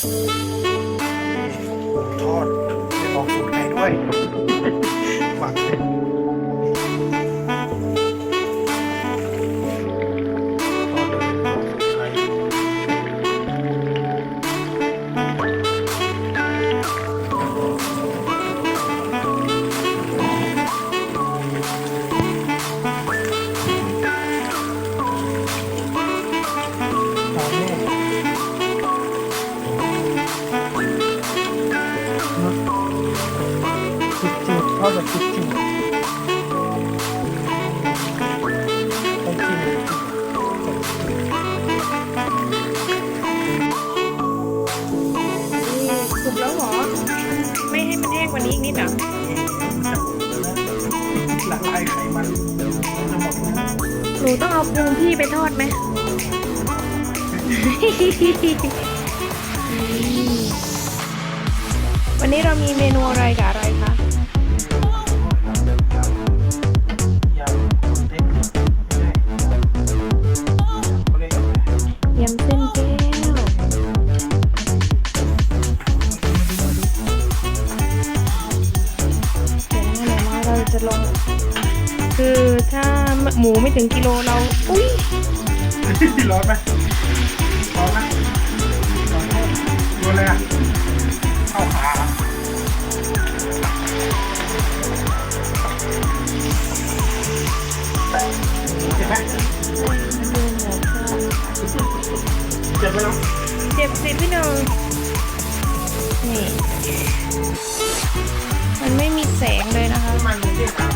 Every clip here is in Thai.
ทอดไปบอกสูตรใครด้วย จุดๆทอดแบบจุดจุดต้องกินสุกแล้วเหรอ ไม่ให้มันแห้งกว่านี้อีกนิดเหรอละลายไขมันจะหมดนะหนูต้องเอาพุงพี่ไปทอดไหม วันนี้เรามีเมนูอะไรกับอะไรคะ ยำเส้นแก้ว เดี๋ยวนะเดี๋ยวมาเราจะลง คือถ้าหมูไม่ถึงกิโลเรา อุ้ยร้อนไหมร้อนไหมร้อนโทษโดนเลยอะเข้าขา เจ็บไหม เจ็บไหมน้องเจ็บสิพี่หนึ่งนี่ มันไม่มีแสงเลยนะคะ มันมันเรียกขา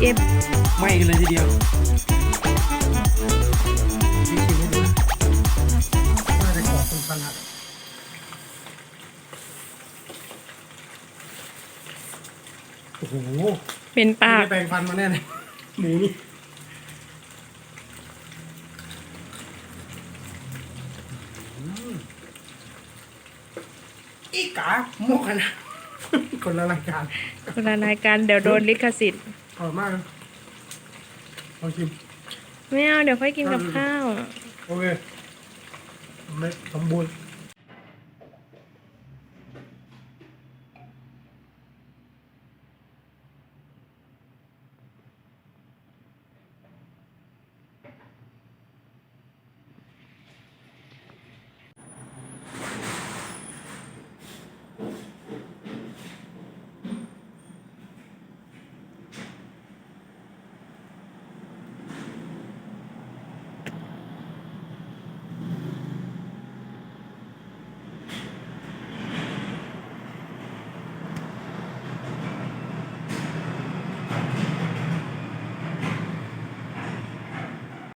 เจ็บไหม้กันเลยทีเดียวพี่ชิมให้ดูนะน่าจะขอคนถนัดโอ้โหเป็นปาก ไม่ได้แปรงฟันมาแน่เลย หมูนี่อืมอีกาโมกกันนะคนละรายการคนละรายการเดี๋ยวโดนลิขสิทธิ์อร่อยมากเลยลองชิมไม่เอาเดี๋ยวค่อยกินกับข้าว โอเคไม่สมบูรณ์